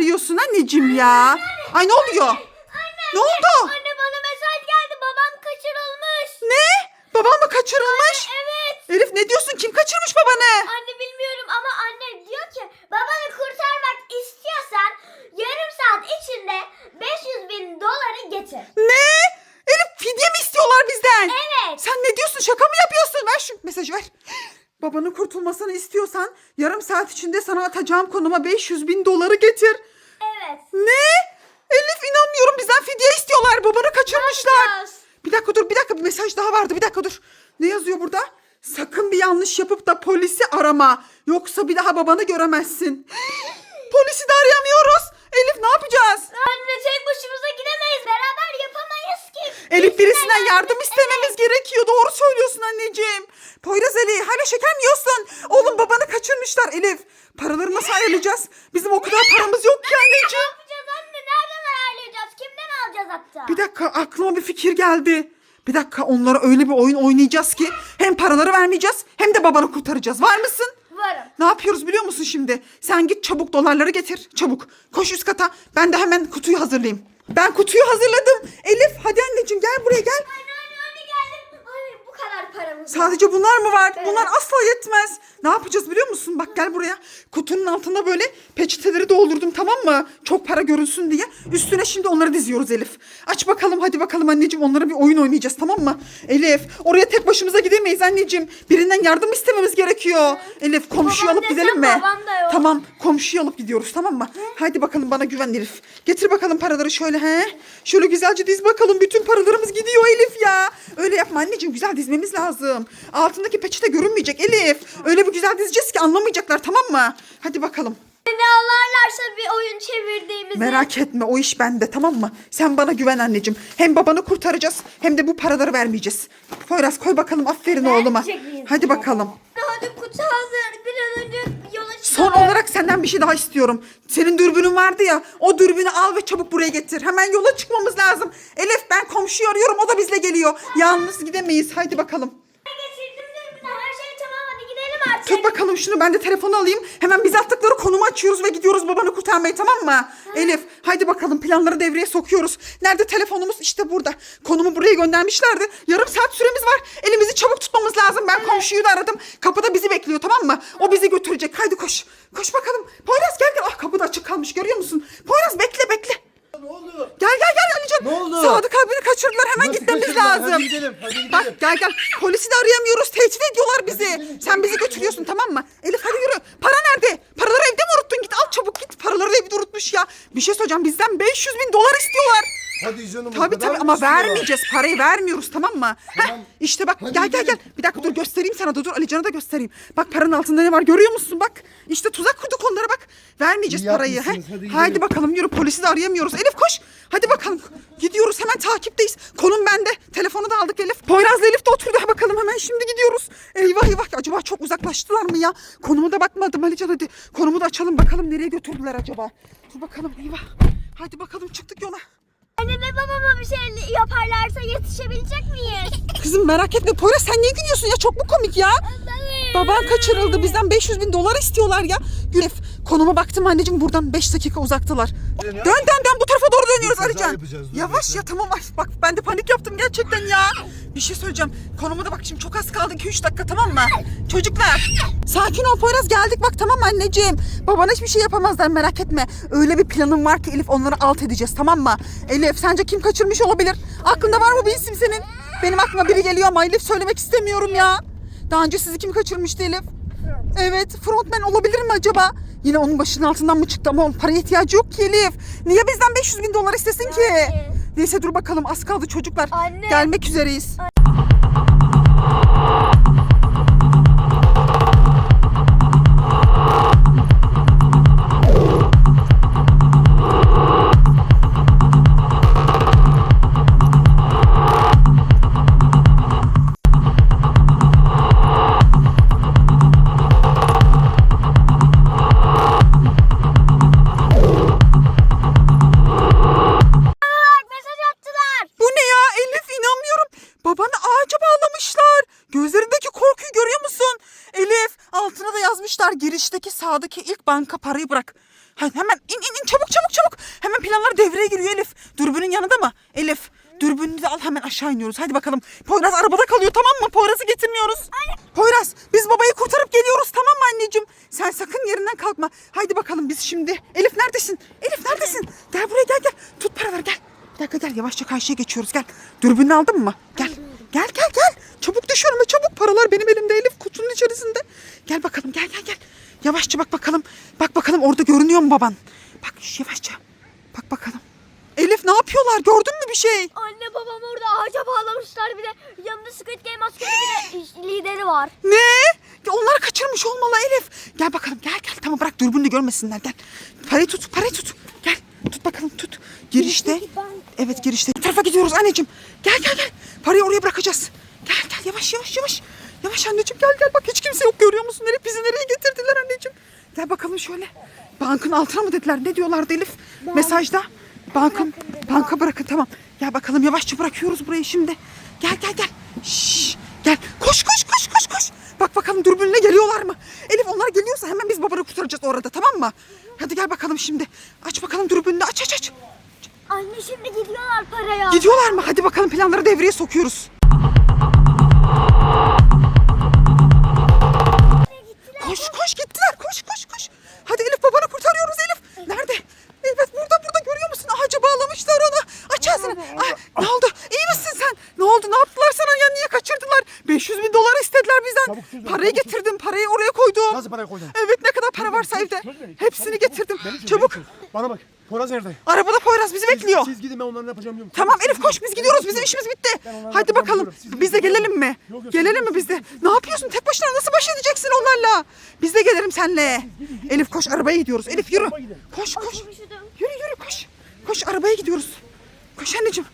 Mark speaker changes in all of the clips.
Speaker 1: anneciğim ya. Ay ne oluyor? Ne oldu?
Speaker 2: Anne bana mesaj geldi. Babam kaçırılmış.
Speaker 1: Ne? Babam mı kaçırılmış?
Speaker 2: Evet.
Speaker 1: Elif ne diyorsun? Kim kaçırmış babanı?
Speaker 2: Anne bilmiyorum ama anne diyor ki babanı kurtarmak istiyorsan yarım saat içinde 500 bin doları getir.
Speaker 1: Ne? Elif fidye mi istiyorlar bizden?
Speaker 2: Evet.
Speaker 1: Sen ne diyorsun? Şaka mı yapıyorsun? Ver şu mesajı ver. Babanın kurtulmasını istiyorsan yarım saat içinde sana atacağım konuma 500 bin doları getir.
Speaker 2: Evet.
Speaker 1: Ne? Elif inanmıyorum bizden fidye istiyorlar. Babanı kaçırmışlar. Bir dakika dur bir dakika bir mesaj daha vardı bir dakika dur. Ne yazıyor burada? Sakın bir yanlış yapıp da polisi arama. Yoksa bir daha babanı göremezsin. polisi de arayamıyoruz. Elif ne yapacağız?
Speaker 2: Anne tek başımıza gidemeyiz. Beraber yapamayız ki.
Speaker 1: Elif birisinden yardım istememiz gerekiyor. Doğru söylüyorsun anneciğim. Poyraz Ali hala şeker mi yiyorsun? Oğlum babanı kaçırmışlar Elif. Paraları nasıl ayarlayacağız? Bizim o kadar paramız yok ki
Speaker 2: Ne
Speaker 1: anneciğim.
Speaker 2: yapacağız anne? Nereden ayarlayacağız? Kimden alacağız hatta?
Speaker 1: Bir dakika aklıma bir fikir geldi. Bir dakika onlara öyle bir oyun oynayacağız ki hem paraları vermeyeceğiz hem de babanı kurtaracağız. Var mısın?
Speaker 2: Varım.
Speaker 1: Ne yapıyoruz biliyor musun şimdi? Sen git çabuk dolarları getir. Çabuk. Koş üst kata. Ben de hemen kutuyu hazırlayayım. Ben kutuyu hazırladım. Elif hadi anneciğim gel buraya gel.
Speaker 2: Anne anne anne geldim. Anne bu kadar paramız.
Speaker 1: Sadece bunlar mı var?
Speaker 2: Evet.
Speaker 1: Bunlar asla yetmez. Ne yapacağız biliyor musun? Bak gel buraya. Kutunun altına böyle peçeteleri doldurdum tamam mı? Çok para görünsün diye. Üstüne şimdi onları diziyoruz Elif. Aç bakalım hadi bakalım anneciğim onlara bir oyun oynayacağız tamam mı? Elif oraya tek başımıza gidemeyiz anneciğim. Birinden yardım istememiz gerekiyor. Elif komşuyu
Speaker 2: Babam
Speaker 1: alıp
Speaker 2: desem
Speaker 1: gidelim mi?
Speaker 2: babam da yok.
Speaker 1: Tamam komşuyu alıp gidiyoruz tamam mı? Hadi bakalım bana güven Elif. Getir bakalım paraları şöyle he. Şöyle güzelce diz bakalım. Bütün paralarımız gidiyor Elif ya. Öyle yapma anneciğim güzel dizmemiz lazım. Altındaki peçete görünmeyecek Elif. Öyle bir güzel dizeceğiz ki anlamayacaklar tamam mı? Hadi bakalım.
Speaker 2: Ne anlarlarsa bir oyun çevirdiğimizi.
Speaker 1: Merak etme o iş bende tamam mı? Sen bana güven anneciğim. Hem babanı kurtaracağız hem de bu paraları vermeyeceğiz. Poyraz koy bakalım aferin oğluma.
Speaker 2: Vermeyecek miyiz?
Speaker 1: Hadi bakalım.
Speaker 2: Hadi kutu hazır.
Speaker 1: Son olarak senden bir şey daha istiyorum. Senin dürbünün vardı ya. O dürbünü al ve çabuk buraya getir. Hemen yola çıkmamız lazım. Elif ben komşuyu arıyorum. O da bizle geliyor. Yalnız gidemeyiz. Haydi bakalım. Tut bakalım şunu. Ben de telefonu alayım. Hemen biz attıkları konumu açıyoruz ve gidiyoruz babanı kurtarmaya tamam mı? Elif haydi bakalım planları devreye sokuyoruz. Nerede telefonumuz? İşte burada. Konumu buraya göndermişlerdi. Yarım saat süremiz var. Elimizi çabuk tutmamız lazım. Ben komşuyu da aradım. Kapıda bizi bekliyor tamam mı? O bizi götürecek. Haydi koş. Koş bakalım. Poyraz gel gel. Ah kapı da açık kalmış görüyor musun? Poyraz bekle bekle.
Speaker 3: Oldu?
Speaker 1: Gel gel gel Alican.
Speaker 3: Ne oldu?
Speaker 1: Sadık abini kaçırdılar. Hemen
Speaker 3: Nasıl
Speaker 1: gitmemiz
Speaker 3: kaçırdılar?
Speaker 1: lazım.
Speaker 3: Hadi gidelim, hadi gidelim.
Speaker 1: Bak gel gel. Polisi de arayamıyoruz. Tehdit ediyorlar bizi.
Speaker 3: gidelim,
Speaker 1: Sen bizi götürüyorsun tamam mı? Elif hadi yürü. Para nerede? Paraları evde mi unuttun? Git al çabuk git. Paraları evde unutmuş ya. Bir şey söyleyeceğim. Bizden 500 bin dolar istiyorlar.
Speaker 3: Hadi canım. o
Speaker 1: Tabii
Speaker 3: kadar
Speaker 1: tabii
Speaker 3: mı
Speaker 1: ama
Speaker 3: istiyorlar?
Speaker 1: vermeyeceğiz. Parayı vermiyoruz tamam mı? Heh,
Speaker 3: Tamam.
Speaker 1: işte bak
Speaker 3: Hadi
Speaker 1: gel gel gel.
Speaker 3: gidelim.
Speaker 1: Bir dakika dur göstereyim sana da dur Alican'a da göstereyim. Bak paranın altında ne var görüyor musun bak. İşte tuzak kurduk onlara bak. Vermeyeceğiz
Speaker 3: İyi
Speaker 1: parayı.
Speaker 3: yapmışsınız,
Speaker 1: Heh.
Speaker 3: hadi gidelim.
Speaker 1: Haydi bakalım yürü polisi de arayamıyoruz. Elif koş. Hadi bakalım. Gidiyoruz hemen takipteyiz. Konum bende. Telefonu da aldık Elif. Poyraz'la Elif de oturdu. Ha bakalım hemen şimdi gidiyoruz. Eyvah eyvah. Acaba çok uzaklaştılar mı ya? Konumu da bakmadım Alican hadi. Konumu da açalım bakalım nereye götürdüler acaba. Dur bakalım eyvah. Hadi bakalım çıktık yola.
Speaker 2: Anne ve babama bir şey yaparlarsa yetişebilecek miyiz?
Speaker 1: Kızım merak etme Poyraz sen niye gülüyorsun ya? Çok mu komik ya? Baban kaçırıldı. Bizden 500 bin dolar istiyorlar ya. Gülef konuma baktım anneciğim buradan 5 dakika uzaktılar. Dön dön dön bu tarafa doğru dönüyoruz Alican. Yavaş ya tamam ay bak ben de panik yaptım gerçekten ya. Bir şey söyleyeceğim. Konuma da bak şimdi çok az kaldı 2-3 dakika tamam mı? Çocuklar sakin ol Poyraz geldik bak tamam anneciğim. Babana hiçbir şey yapamazlar merak etme. Öyle bir planım var ki Elif onları alt edeceğiz tamam mı? Elif sence kim kaçırmış olabilir? Aklında var mı bir isim senin? Benim aklıma biri geliyor ama Elif söylemek istemiyorum ya. Daha önce sizi kim kaçırmıştı Elif? Evet frontman olabilir mi acaba? Yine onun başının altından mı çıktı ama onun paraya ihtiyacı yok ki Elif. Niye bizden 500 bin dolar istesin ki? Neyse dur bakalım az kaldı çocuklar.
Speaker 2: Anne.
Speaker 1: Gelmek üzereyiz.
Speaker 2: Bak
Speaker 1: yazmışlar girişteki sağdaki ilk banka parayı bırak. Ha, hemen in in in çabuk çabuk çabuk. Hemen planlar devreye giriyor Elif. Dürbünün yanında mı? Elif. Dürbününü de al hemen aşağı iniyoruz. Hadi bakalım. Poyraz arabada kalıyor tamam mı? Poyraz'ı getirmiyoruz. Poyraz biz babayı kurtarıp geliyoruz tamam mı anneciğim? Sen sakın yerinden kalkma. Haydi bakalım biz şimdi. Elif neredesin? Elif neredesin? Gel buraya gel gel. Tut paraları gel. Bir dakika gel yavaşça karşıya geçiyoruz gel. Dürbününü aldın mı? Gel. Gel gel gel. Çabuk düş önüme çabuk. Paralar benim elimde Elif kutunun içerisinde. Gel bakalım gel gel gel. Yavaşça bak bakalım. Bak bakalım orada görünüyor mu baban? Bak yavaşça. Bak bakalım. Elif ne yapıyorlar? Gördün mü bir şey?
Speaker 2: Anne babam orada ağaca bağlamışlar bir de yanında Squid Game askeri bir de lideri var.
Speaker 1: Ne? Onlar kaçırmış olmalı Elif. Gel bakalım gel gel. Tamam bırak dürbünle görmesinler gel. Parayı tut parayı tut. Gel tut bakalım tut. Girişte. Evet girişte. Bu tarafa gidiyoruz anneciğim. Gel gel gel. Parayı oraya bırakacağız. Gel gel yavaş yavaş yavaş. Yavaş anneciğim gel gel bak hiç kimse yok görüyor musun Elif bizi nereye getirdiler anneciğim. Gel bakalım şöyle. Bankın altına mı dediler ne diyorlardı Elif? Mesajda. Bankın, banka bırakın tamam. Gel bakalım yavaşça bırakıyoruz burayı şimdi. Gel gel gel. Şşş, gel. Koş koş koş koş koş. Bak bakalım dürbünle geliyorlar mı? Elif onlar geliyorsa hemen biz babanı kurtaracağız orada tamam mı? Hadi gel bakalım şimdi. Aç bakalım dürbününü aç aç aç.
Speaker 2: Anne şimdi gidiyorlar paraya.
Speaker 1: Gidiyorlar mı? Hadi bakalım planları devreye sokuyoruz. Koş koş gittiler koş koş koş. Hadi Elif babanı kurtarıyoruz Elif. Nerede? Evet burada burada görüyor musun? Ağaca bağlamışlar onu. Aç ağzını. Ah, ne oldu? İyi misin sen? Ne oldu? Ne yaptılar sana ya? Niye kaçırdılar? 500 bin dolar istediler bizden.
Speaker 3: Çabuk çöz,
Speaker 1: Parayı
Speaker 3: çabuk çöz.
Speaker 1: getirdim. Parayı oraya koydum.
Speaker 3: Nasıl parayı koydun?
Speaker 1: Evet ne kadar para varsa evde.
Speaker 3: çöz beni.
Speaker 1: Hepsini
Speaker 3: Çabuk,
Speaker 1: getirdim.
Speaker 3: Beni çöz,
Speaker 1: Çabuk.
Speaker 3: beni çöz. Bana bak. Poyraz nerede?
Speaker 1: Arabada Poyraz bizi bekliyor.
Speaker 3: Siz gidin ben onların ne yapacağım biliyorum.
Speaker 1: Tamam Elif koş biz gidiyoruz. Bizim işimiz bitti. Hadi bakalım. Biz de gelelim mi?
Speaker 3: Yok, yok,
Speaker 1: Gelelim mi biz de? Ne yapıyorsun? Tek başına nasıl baş edeceksin onlarla? Biz de gelirim seninle. Elif koş arabaya gidiyoruz. Elif yürü. Koş koş. Yürü yürü koş. Koş arabaya gidiyoruz. Koş anneciğim.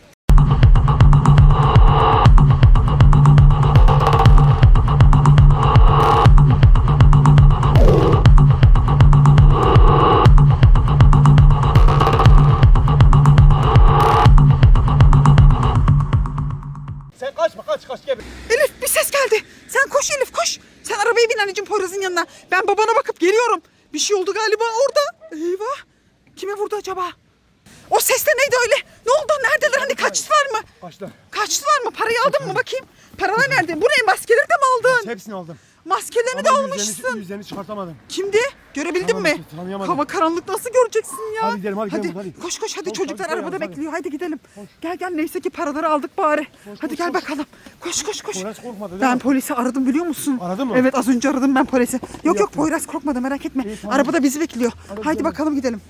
Speaker 1: Ben babana bakıp geliyorum. Bir şey oldu galiba orada. Eyvah. Kime vurdu acaba? O ses de neydi öyle? Ne oldu? Neredeler? Hani kaçtılar mı?
Speaker 3: Kaçta?
Speaker 1: Kaçtılar mı? Parayı aldın mı bakayım? Paralar nerede? Bu ne? Maskeleri de mi aldın?
Speaker 3: Hepsini aldım.
Speaker 1: Maskelerini de
Speaker 3: Ama
Speaker 1: almışsın.
Speaker 3: yüzlerini, yüzlerini çıkartamadım.
Speaker 1: Kimdi? Görebildin
Speaker 3: Tanıyamadım,
Speaker 1: mi?
Speaker 3: tanıyamadım.
Speaker 1: Hava karanlık nasıl göreceksin ya?
Speaker 3: Hadi gidelim, hadi gidelim, hadi.
Speaker 1: Koş koş hadi
Speaker 3: Koş,
Speaker 1: çocuklar
Speaker 3: hadi,
Speaker 1: arabada
Speaker 3: hadi.
Speaker 1: bekliyor. Hadi gidelim. Gel gel neyse ki paraları aldık bari. hadi
Speaker 3: koş,
Speaker 1: gel
Speaker 3: koş.
Speaker 1: bakalım. Koş koş koş.
Speaker 3: Poyraz korkmadı değil
Speaker 1: Ben
Speaker 3: mi?
Speaker 1: polisi aradım biliyor musun?
Speaker 3: Aradın mı?
Speaker 1: Evet az önce aradım ben polisi. Yok yok? Poyraz korkmadı merak etme. Arabada bizi bekliyor. Hadi
Speaker 3: gidelim.
Speaker 1: bakalım gidelim.